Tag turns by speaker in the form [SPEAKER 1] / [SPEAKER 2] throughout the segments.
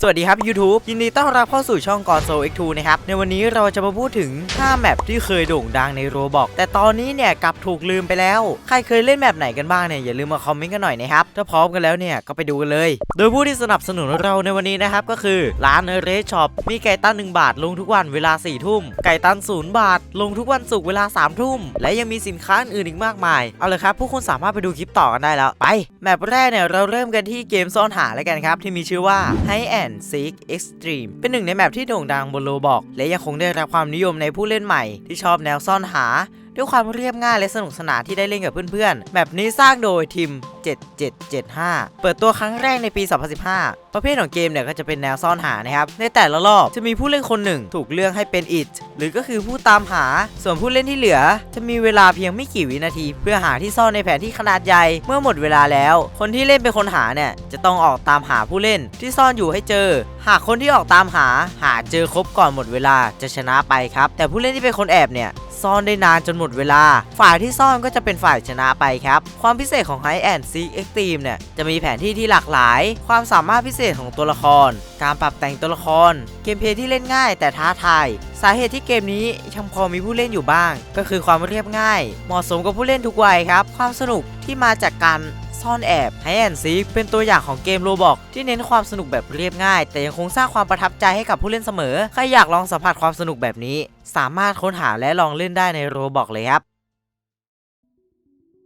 [SPEAKER 1] สวัสดีครับ YouTube ยินดีต้อนรับเข้าสู่ช่องกอ s o X2 นะครับ ในวันนี้เราจะมาพูดถึง 5 แมปที่เคยโด่งดังในโรบอกแต่ตอนนี้เนี่ยกลับถูกลืมไปแล้ว ใครเคยเล่นแมปไหนกันบ้างเนี่ย อย่าลืมมาคอมเมนต์กันหน่อยนะครับ ถ้าพร้อมกันแล้วเนี่ย ก็ไปดูกันเลย โดยผู้ที่สนับสนุนเราในวันนี้นะครับ ก็คือ ร้านเรชช็อปมีไก่ตั้น1บาท ลงทุกวันเวลา4ทุ่มไก่ตั้น0บาท ลงทุกวันศุกร์เวลา3ทุ่มและยังมีสินค้าอื่นอีกมากมายเอาเลยครับผู้คนสามารถไปดูคลิปต่อกันได้แล้วไปแมปแรกเนี่ยเราเริ่มกันที่เกมซ่อนหาแล้วกันครับที่มีชื่อว่า Hide and Seek Extreme เป็นหนึ่งในแมปที่โด่งดังบนโลบอกและยังคงได้รับความนิยมในผู้เล่นใหม่ที่ชอบแนวซ่อนหา ด้วยความเรียบง่ายและสนุกสนานที่ได้เล่นกับเพื่อนๆ แบบนี้สร้างโดยทีม 7775 เปิดตัวครั้งแรกในปี 2015 ประเภทของเกมเนี่ยก็จะเป็นแนวซ่อนหานะครับ ในแต่ละรอบจะมีผู้เล่นคนหนึ่งถูกเลือกให้เป็น it หรือก็คือผู้ตามหา ส่วนผู้เล่นที่เหลือ จะมีเวลาเพียงไม่กี่วินาที เพื่อหาที่ซ่อนในแผนที่ขนาดใหญ่ เมื่อหมดเวลาแล้ว คนที่เล่นเป็นคนหาเนี่ยจะต้องออกตามหาผู้เล่นที่ซ่อนอยู่ให้เจอ หากคนที่ออกตามหาหาเจอครบก่อนหมดเวลาจะชนะไปครับ แต่ผู้เล่นที่เป็นคนแอบเนี่ย ซ่อนได้นานจนหมดเวลา ฝ่ายที่ซ่อนก็จะเป็นฝ่ายชนะไปครับ ความพิเศษของ High and Seek Extreme เนี่ย จะมีแผนที่ที่หลากหลาย ความสามารถพิเศษของตัวละคร การปรับแต่งตัวละคร เกมเพลย์ที่เล่นง่ายแต่ท้าทาย สาเหตุที่เกมนี้ยังพอมีผู้เล่นอยู่บ้าง ก็คือความเรียบง่าย เหมาะสมกับผู้เล่นทุกวัยครับ ความสนุกที่มาจากการ ซ่อนแอบไฮแอนซีเป็นตัวอย่างของเกมโรบอกที่เน้นความสนุกแบบเรียบง่าย แต่ยังคงสร้างความประทับใจให้กับผู้เล่นเสมอ ใครอยากลองสัมผัสความสนุกแบบนี้ สามารถค้นหาและลองเล่นได้ในโรบอกเลยครับ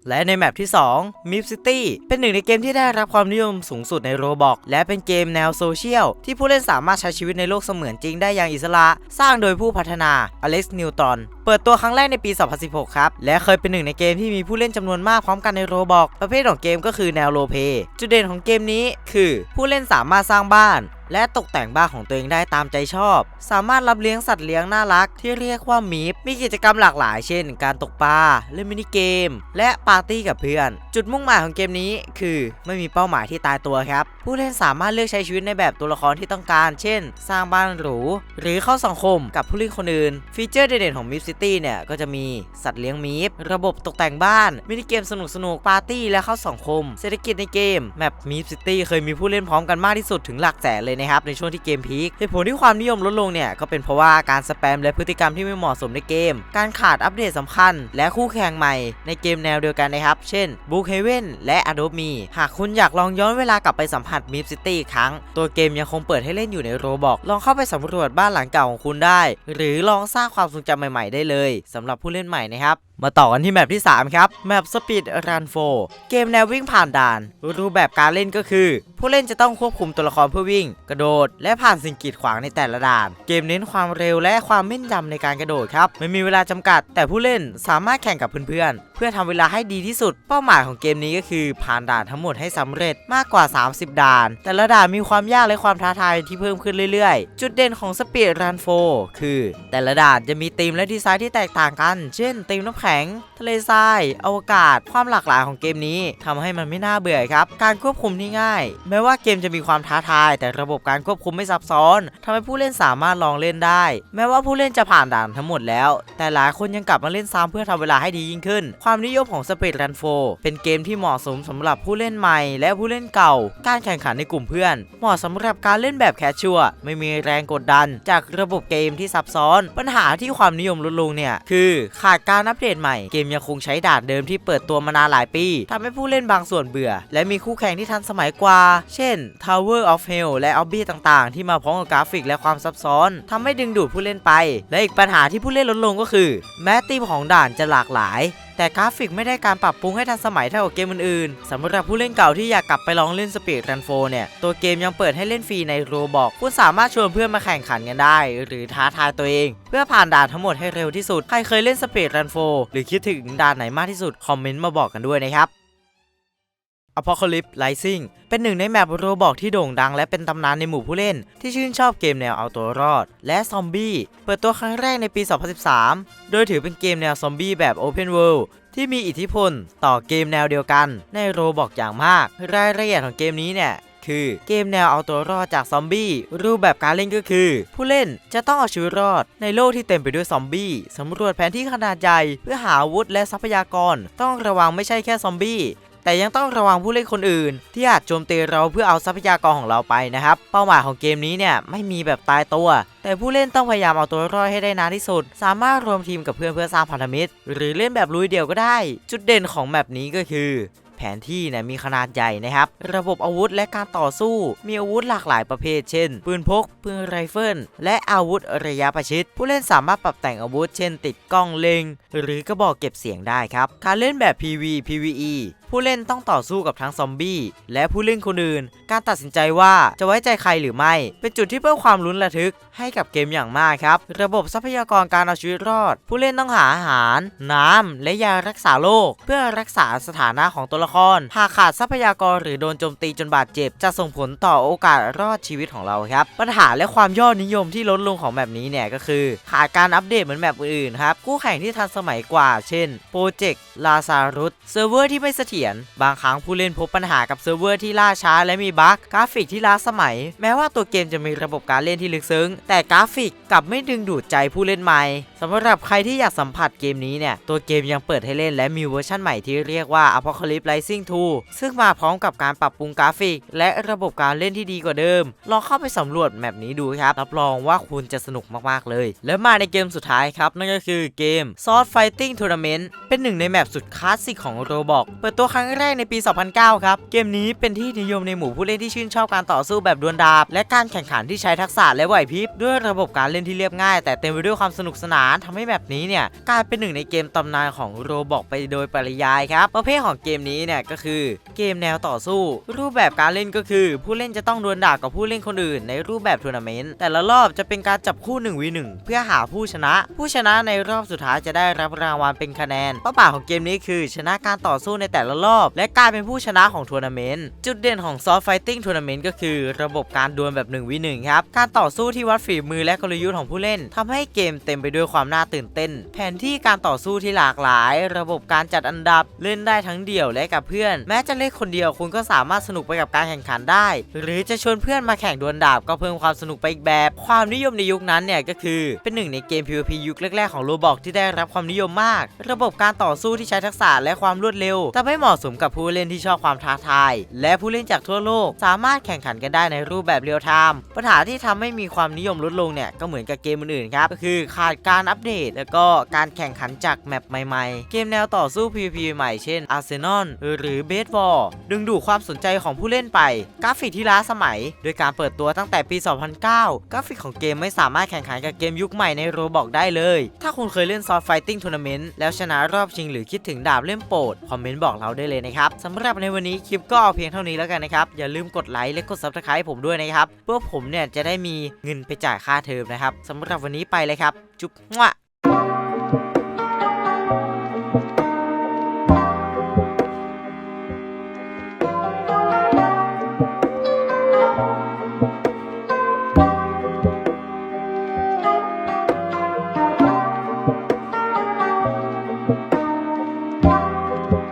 [SPEAKER 1] และในแมปที่2 Mip City เป็นหนึ่งในเกมที่ได้รับความนิยมสูงสุดในโรบอกและเป็นเกมแนวโซเชียล ที่ผู้เล่นสามารถใช้ชีวิตในโลกเสมือนจริงได้อย่างอิสระ สร้างโดยผู้พัฒนา Alex Newton เปิดตัวครั้งแรกในปี 2016 ครับ และเคยเป็นหนึ่งในเกมที่มีผู้เล่นจำนวนมากพร้อมกันในโรบอกประเภทของเกมก็คือแนวโรเพย์จุดเด่นของเกมนี้คือ ผู้เล่นสามารถสร้างบ้าน และตกแต่งบ้านของตัวเองได้ตามใจชอบ สามารถรับเลี้ยงสัตว์เลี้ยงน่ารักที่เรียกว่ามีฟมีกิจกรรมหลากหลายเช่น การตกปลาเล่นมินิเกม และปาร์ตี้กับเพื่อน จุดมุ่งหมายของเกมนี้คือไม่มีเป้าหมายที่ตายตัวครับ ผู้เล่นสามารถเลือกใช้ชีวิตในแบบตัวละครที่ต้องการ เช่น สร้างบ้านหรู หรือเข้าสังคมกับผู้เล่นคนอื่น ฟีเจอร์เด่นๆของมิฟซิตี้เนี่ยก็จะมีสัตว์เลี้ยงมีฟระบบตกแต่งบ้านมินิเกมสนุกๆปาร์ตี้และเข้าสังคม เศรษฐกิจในเกมแมปมิฟซิตี้เคยมีผู้เล่นพร้อมกันมากที่สุดถึงหลักแสนเลยนะครับในช่วงที่เกมพีคเหตุผลที่ความนิยมลดลงเนี่ยก็เป็นเพราะว่าการสแปมและพฤติกรรมที่ไม่เหมาะสมในเกม การขาดอัปเดตสำคัญ และคู่แข่งใหม่ในเกมแนวเดียวกันนะครับ เช่น b o o k h a v e n และ Adobe Me หากคุณอยากลองย้อนเวลากลับไปสัมผัส Mip City อีกครั้ง ตัวเกมยังคงเปิดให้เล่นอยู่ในโรบอกลองเข้าไปสำรวจบ้านหลังเก่าของคุณได้ หรือลองสร้างความทรงจำใหม่ ๆ ได้เลยสำหรับผู้เล่นใหม่นะครับ มาต่อกันที่แมปที่ 3 ครับ แมป Speed Run 4เกมแนววิ่งผ่านด่าน รูปแบบการเล่นก็คือ ผู้เล่นจะต้องควบคุมตัวละครเพื่อวิ่ง กระโดด และผ่านสิ่งกีดขวางในแต่ละด่าน เกมเน้นความเร็วและความแม่นยำในการกระโดดครับ ไม่มีเวลาจำกัด แต่ผู้เล่นสามารถแข่งกับเพื่อนๆ เพื่อทำเวลาให้ดีที่สุด เป้าหมายของเกมนี้ก็คือ ผ่านด่านทั้งหมดให้สำเร็จมากกว่า 30 ด่าน แต่ละด่านมีความยากและความท้าทายที่เพิ่มขึ้นเรื่อยๆ จุดเด่นของ Speed Run 4คือ แต่ละด่านจะมีธีมและดีไซน์ที่แตกต่างกัน เช่นธีมน้ำแข็ง ทะเลทราย อวกาศ ความหลากหลายของเกมนี้ทำให้มันไม่น่าเบื่อครับ การควบคุมที่ง่าย แม้ว่าเกมจะมีความท้าทาย แต่ระบบการควบคุมไม่ซับซ้อนทำให้ผู้เล่นสามารถลองเล่นได้ แม้ว่าผู้เล่นจะผ่านด่านทั้งหมดแล้ว แต่หลายคนยังกลับมาเล่นซ้ำเพื่อทำเวลาให้ดียิ่งขึ้น ความนิยมของ Speed Run 4เป็นเกมที่เหมาะสมสำหรับผู้เล่นใหม่ และผู้เล่นเก่า การแข่งขันในกลุ่มเพื่อน เหมาะสำหรับการเล่นแบบแคชชัวร์ไม่มีแรงกดดัน จากระบบเกมที่ซับซ้อน ปัญหาที่ความนิยมลดลงเนี่ยคือขาดการอัปเดตใหม่ เกมยังคงใช้ด่านเดิมที่เปิดตัวมานานหลายปีทำให้ผู้เล่นบางส่วนเบื่อ และมีคู่แข่งที่ทันสมัยกว่า เช่น Tower of Hell และ Obby ต่างๆ ที่มาพร้อมกับกราฟิกและความซับซ้อนทำให้ดึงดูดผู้เล่นไป และอีกปัญหาที่ผู้เล่นลดลงก็คือ แม้ตีมของด่านจะหลากหลาย แต่กราฟิกไม่ได้การปรับปรุงให้ทันสมัยเท่ากับเกมอื่นๆสำหรับผู้เล่นเก่าที่อยากกลับไปลองเล่นสปีดรันโฟเนี่ย ตัวเกมยังเปิดให้เล่นฟรีในโรบอกคุณสามารถชวนเพื่อนมาแข่งขันกันได้ หรือท้าทายตัวเอง เพื่อผ่านด่านทั้งหมดให้เร็วที่สุด ใครเคยเล่นสปีดรันโฟหรือคิดถึงด่านไหนมากที่สุด คอมเมนต์มาบอกกันด้วยนะครับ Apocalypse Rising เป็นหนึ่งในแมปโรบอกที่โด่งดังและเป็นตำนานในหมู่ผู้เล่น ที่ชื่นชอบเกมแนวเอาตัวรอด และซอมบี้ เปิดตัวครั้งแรกในปี 2013 โดยถือเป็นเกมแนวซอมบี้แบบ Open World ที่มีอิทธิพลต่อเกมแนวเดียวกัน ในโรบอกอย่างมาก รายละเอียดของเกมนี้เนี่ยคือเกมแนวเอาตัวรอดจากซอมบี้ รูปแบบการเล่นก็คือ ผู้เล่นจะต้องเอาชีวิตรอดในโลกที่เต็มไปด้วยซอมบี้สำรวจแผนที่ขนาดใหญ่ เพื่อหาอาวุธและทรัพยากร ต้องระวังไม่ใช่แค่ซอมบี้ แต่ยังต้องระวังผู้เล่นคนอื่น ที่อาจโจมตีเราเพื่อเอาทรัพยากรของเราไปนะครับ เป้าหมายของเกมนี้เนี่ยไม่มีแบบตายตัว แต่ผู้เล่นต้องพยายามเอาตัวรอดให้ได้นานที่สุด สามารถรวมทีมกับเพื่อนเพื่อสร้างพันธมิตร หรือเล่นแบบลุยเดี่ยวก็ได้ จุดเด่นของแมปนี้ก็คือแผนที่เนี่ยมีขนาดใหญ่นะครับ ระบบอาวุธและการต่อสู้ มีอาวุธหลากหลายประเภท เช่น ปืนพก ปืนไรเฟิล และอาวุธระยะประชิด ผู้เล่นสามารถปรับแต่งอาวุธ เช่น ติดกล้องเล็ง หรือกระบอกเก็บเสียงได้ครับ การเล่นแบบ PV PVE ผู้เล่นต้องต่อสู้กับทั้งซอมบี้และผู้เล่นคนอื่น การตัดสินใจว่าจะไว้ใจใครหรือไม่ เป็นจุดที่เพิ่มความลุ้นระทึกให้กับเกมอย่างมากครับ ระบบทรัพยากรการเอาชีวิตรอด ผู้เล่นต้องหาอาหาร น้ำและยารักษาโรคเพื่อรักษาสถานะของตัวละคร หากขาดทรัพยากรหรือโดนโจมตีจนบาดเจ็บ จะส่งผลต่อโอกาสรอดชีวิตของเราครับ ปัญหาและความยอดนิยมที่ลดลงของแบบนี้เนี่ยก็คือขาดการอัปเดตเหมือนแบบอื่นครับคู่แข่งที่ทันสมัยกว่า เช่นโปรเจกต์ลาซารุสเซิร์ฟเวอร์ที่ไม่เสถียรบางครั้งผู้เล่นพบปัญหากับเซิร์ฟเวอร์ที่ล่าช้าและมีบั๊กกราฟิกที่ล้าสมัย แม้ว่าตัวเกมจะมีระบบการเล่นที่ลึกซึ้ง แต่กราฟิกกลับไม่ดึงดูดใจผู้เล่นใหม่สำหรับใครที่อยากสัมผัสเกมนี้เนี่ยตัวเกมยังเปิดให้เล่นและมีเวอร์ชั่นใหม่ที่เรียกว่า Apocalypse Rising 2 ซึ่งมาพร้อมกับการปรับปรุงกราฟิก และระบบการเล่นที่ดีกว่าเดิม ลองเข้าไปสำรวจแมปนี้ดูครับ รับรองว่าคุณจะสนุกมาก ๆ เลย แล้วมาในเกมสุดท้ายครับ นั่นก็คือเกม Sword Fighting Tournament เป็นหนึ่งในแมปสุดคลาสสิกของ Roblox เปิดตัวครั้งแรกในปี 2009 ครับ เกมนี้เป็นที่นิยมในหมู่ผู้เล่นที่ชื่นชอบการต่อสู้แบบดวลดาบ และการแข่งขันที่ใช้ทักษะและไหวพริบด้วยระบบการเล่นที่เรียบง่าย แต่เต็มไปด้วยความสนุกสนานทำให้แบบนี้เนี่ยกลายเป็นหนึ่งในเกมตำนานของ Roblox ไปโดยปริยายครับประเภทของเกมนี้เนี่ยก็คือเกมแนวต่อสู้ รูปแบบการเล่นก็คือ ผู้เล่นจะต้องดวลดาบกับผู้เล่นคนอื่น ในรูปแบบทัวร์นาเมนต์แต่ละรอบจะเป็นการจับคู่1 v 1เพื่อหาผู้ชนะ ผู้ชนะในรอบสุดท้ายจะได้รับรางวัลเป็นคะแนนเป้าหมายของเกมนี้คือชนะการต่อสู้ในแต่ละรอบ และกลายเป็นผู้ชนะของทัวร์นาเมนต์ จุดเด่นของ Soft Fighting Tournament ก็คือ ระบบการดวลแบบ1 v 1ครับ การต่อสู้ที่วัดฝีมือและกลยุทธ์ของผู้เล่นทำให้เกมเต็มไปด้วยความน่าตื่นเต้น แผนที่การต่อสู้ที่หลากหลาย ระบบการจัดอันดับเล่นได้ทั้งเดี่ยวและกับเพื่อน แม้จะเล่นคนเดียวคุณก็สามารถสนุกไปกับการแข่งขันได้ หรือจะชวนเพื่อนมาแข่งดวลดาบก็เพิ่มความสนุกไปอีกแบบ ความนิยมในยุคนั้นเนี่ยก็คือเป็นหนึ่งในเกม PVP ยุคแรกๆของ Roblox ที่ได้รับความนิยมมาก ระบบการต่อสู้ที่ใช้ทักษะและความรวดเร็วทำให้เหมาะมาะสมกับผู้เล่นที่ชอบความท้าทาย และผู้เล่นจากทั่วโลก สามารถแข่งขันกันได้ในรูปแบบเรียลไทม์ปัญหาที่ทำให้มีความนิยมลดลงเนี่ยก็เหมือนกับเกมอื่นๆครับก็คือขาดการอัปเดต แล้วก็การแข่งขันจากแมปใหม่ๆ เกมแนวต่อสู้ PVP ใหม่เช่น Arsenal หรือ b a s e b a l l ดึงดูดความสนใจของผู้เล่นไป กราฟิกที่ล้าสมัย โดยการเปิดตัวตั้งแต่ปี 2009 กราฟิกของเกมไม่สามารถแข่งขันกับเกมยุคใหม่ใน Roblox ได้เลย ถ้าคุณเคยเล่น Soft Fighting Tournament แล้วชนะรอบชิงหรือคิดถึงดาบเล่มโปรดคอมเมนต์บอกเราได้เลยนะครับสำหรับในวันนี้คลิปก็เพียงเท่านี้แล้วกันนะครับ อย่าลืมกดไลค์และกด Subscribe ผมด้วยนะครับ เพื่อผมเนี่ยจะได้มีเงินไปจ่ายค่าเทอมนะครับสำหรับวันนี้ไปเลยครับ จุ๊บมั่ว